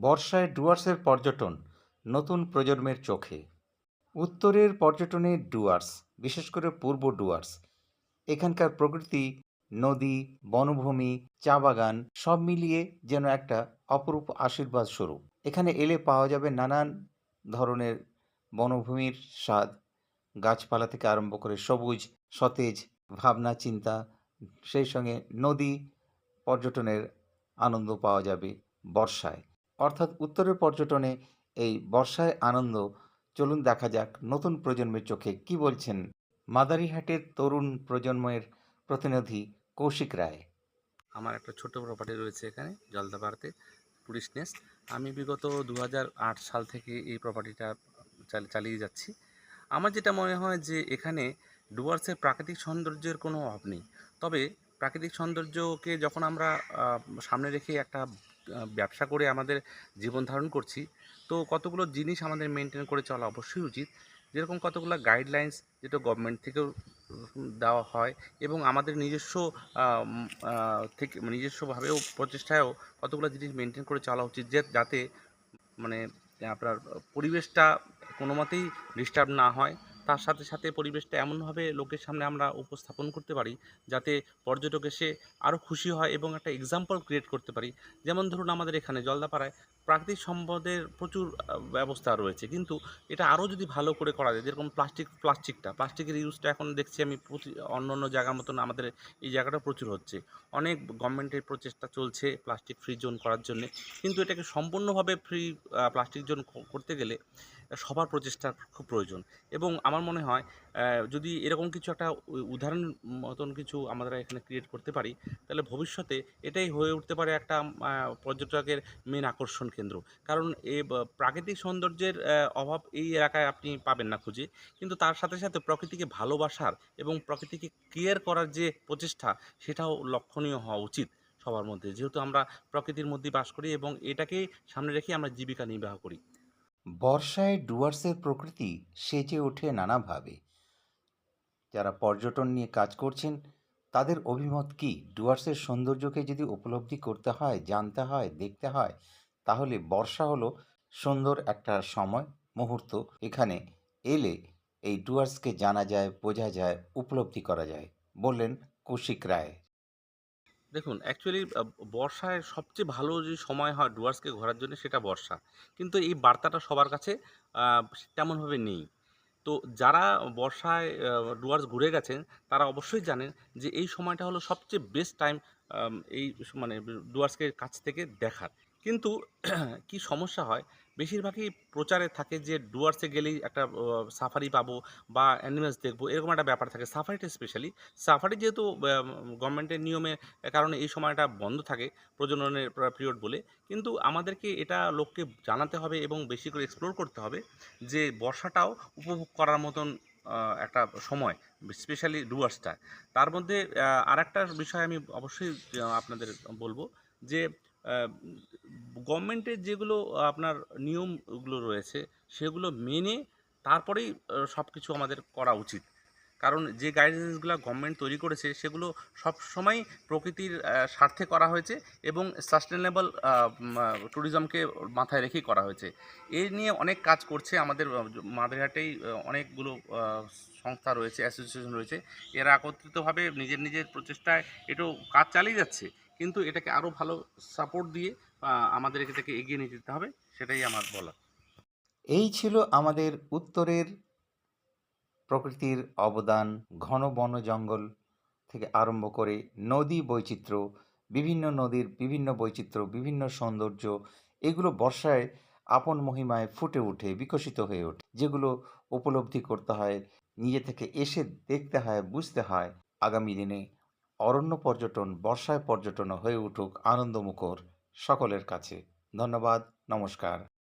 বর্ষায় ডুয়ার্সের পর্যটন নতুন প্রজন্মের চোখে। উত্তরের পর্যটনে ডুয়ার্স, বিশেষ করে পূর্ব ডুয়ার্স। এখানকার প্রকৃতি, নদী, বনভূমি, চা বাগান, সব মিলিয়ে যেন একটা অপরূপ আশীর্বাদ স্বরূপ। এখানে এলে পাওয়া যাবে নানান ধরনের বনভূমির স্বাদ। গাছপালা থেকে আরম্ভ করে সবুজ, সতেজ, ভাবনা, চিন্তা, সেই সঙ্গে নদী পর্যটনের আনন্দ পাওয়া যাবে বর্ষায়। অর্থাৎ উত্তরের পর্যটনে এই বর্ষায় আনন্দ। চলুন দেখা যাক নতুন প্রজন্মের চোখে কি বলছেন মাদারিহাটের তরুণ প্রজন্মের প্রতিনিধি কৌশিক রায়। আমার একটা ছোট প্রপার্টি রয়েছে এখানে, জলদাপাড়াতে টুরিস্ট নেস্ট। আমি বিগত দু হাজার আট সাল থেকে এই প্রপার্টিটা চালিয়ে যাচ্ছি। আমার যেটা মনে হয় যে এখানে ডুয়ার্সের প্রাকৃতিক সৌন্দর্যের কোনো অভাব নেই। তবে প্রাকৃতিক সৌন্দর্যকে যখন আমরা সামনে রেখে একটা ব্যবসা করে আমাদের জীবন ধারণ করছি। তো কতগুলো জিনিস আমাদের মেনটেন করে চলা অবশ্যই উচিত। যেরকম কতগুলো গাইডলাইন্স যেটা গভর্নমেন্ট থেকেও দেওয়া হয় এবং আমাদের নিজস্ব থেকে, নিজস্বভাবেও প্রচেষ্টায়ও কতগুলো জিনিস মেনটেন করে চলা উচিত যে, যাতে মানে আপনার পরিবেশটা কোনো মতেই ডিস্টার্ব না হয়। তার সাথে সাথে পরিবেশটা এমনভাবে লোকের সামনে আমরা উপস্থাপন করতে পারি, যাতে পর্যটক এসে আরও খুশি হয় এবং একটা এক্সাম্পল ক্রিয়েট করতে পারি। যেমন ধরুন আমাদের এখানে জলদাপাড়ায় প্রাকৃতিক সম্পদের প্রচুর ব্যবস্থা রয়েছে। কিন্তু এটা আরও যদি ভালো করে করা যায়, যেরকম প্লাস্টিক, প্লাস্টিকটা, প্লাস্টিকের ইউজটা এখন দেখছি আমি প্রতি অন্য অন্য জায়গার মতন আমাদের এই জায়গাটা প্রচুর হচ্ছে। অনেক গভর্নমেন্টের প্রচেষ্টা চলছে প্লাস্টিক ফ্রি জোন করার জন্য। কিন্তু এটাকে সম্পূর্ণভাবে ফ্রি প্লাস্টিক জোন করতে গেলে সবার প্রচেষ্টার খুব প্রয়োজন। এবং আমার মনে হয় যদি এরকম কিছু একটা উদাহরণ মতন কিছু আমরা এখানে ক্রিয়েট করতে পারি, তাহলে ভবিষ্যতে এটাই হয়ে উঠতে পারে একটা পর্যটকের মেন আকর্ষণ কেন্দ্র। কারণ ব- প্রাকৃতিক সৌন্দর্যের অভাব এই এলাকায় আপনি পাবেন না খুঁজে। কিন্তু তার সাথে সাথে প্রকৃতিকে ভালোবাসার এবং প্রকৃতিকে কেয়ার করার যে প্রচেষ্টা, সেটাও লক্ষণীয় হওয়া উচিত সবার মধ্যে। যেহেতু আমরা প্রকৃতির মধ্যে বাস করি এবং এটাকে সামনে রেখে আমরা জীবিকা নির্বাহ করি। বর্ষায় ডুয়ার্সের প্রকৃতি সেজে ওঠে নানাভাবে। যারা পর্যটন নিয়ে কাজ করছেন, তাদের অভিমত কি, ডুয়ার্সের সৌন্দর্যকে যদি উপলব্ধি করতে হয়, জানতে হয়, দেখতে হয়, তাহলে বর্ষা হলো সুন্দর একটা সময়, মুহূর্ত। এখানে এলে এই ডুয়ার্সকে জানা যায়, বোঝা যায়, উপলব্ধি করা যায়, বললেন কৌশিক রায়। দেখুন অ্যাকচুয়ালি বর্ষায় সবচেয়ে ভালো যে সময় হয় ডুয়ার্সকে ঘোরার জন্য সেটা বর্ষা। কিন্তু এই বার্তাটা সবার কাছে তেমনভাবে নেই। তো যারা বর্ষায় ডুয়ার্স ঘুরে গেছেন, তারা অবশ্যই জানেন যে এই সময়টা হলো সবচেয়ে বেস্ট টাইম এই মানে ডুয়ার্সকে কাছ থেকে দেখার। কিন্তু কি সমস্যা হয় বেশিরভাগই প্রচারে থাকে যে ডুয়ার্সে গেলেই একটা সাফারি পাবো বা অ্যানিমেলস দেখব, এরকম একটা ব্যাপার থাকে। সাফারিটা স্পেশালি সাফারি যেহেতু গভর্নমেন্টের নিয়মে কারণে এই সময়টা বন্ধ থাকে প্রজননের পিরিয়ড বলে। কিন্তু আমাদেরকে এটা লোককে জানাতে হবে এবং বেশি করে এক্সপ্লোর করতে হবে যে বর্ষাটাও উপভোগ করার মতন একটা সময় স্পেশালি ডুয়ার্সটা তার মধ্যে আর একটা বিষয় আমি অবশ্যই আপনাদের বলব যে গভর্নমেন্টের যেগুলো আপনার নিয়মগুলো রয়েছে সেগুলো মেনে তারপরেই সব কিছু আমাদের করা উচিত। কারণ যে গাইডলাইন্সগুলো গভর্নমেন্ট তৈরি করেছে সেগুলো সব সময় প্রকৃতির স্বার্থে করা হয়েছে এবং সাস্টেনেবল ট্যুরিজমকে মাথায় রেখেই করা হয়েছে। এই নিয়ে অনেক কাজ করছে আমাদের আহ, অনেকগুলো সংস্থা রয়েছে অ্যাসোসিয়েশন রয়েছে। এরা একত্রিতভাবে নিজের নিজের প্রচেষ্টায় একটু কাজ চালিয়ে যাচ্ছে। কিন্তু এটাকে আরও ভালো সাপোর্ট দিয়ে আমাদের এটাকে এগিয়ে নিয়ে যেতে হবে সেটাই আমার বলা এই ছিল আমাদের উত্তরের প্রকৃতির অবদান, ঘন বন জঙ্গল থেকে আরম্ভ করে নদী বৈচিত্র্য, বিভিন্ন নদীর বিভিন্ন বৈচিত্র্য, বিভিন্ন সৌন্দর্য, এগুলো বর্ষায় আপন মহিমায় ফুটে ওঠে বিকশিত হয়ে ওঠে। যেগুলো উপলব্ধি করতে হয়, নিজে থেকে এসে দেখতে হয়, বুঝতে হয়। আগামী দিনে অরণ্য পর্যটন, বর্ষায় পর্যটন হয়ে উঠুক আনন্দমুখর সকলের কাছে। ধন্যবাদ, নমস্কার।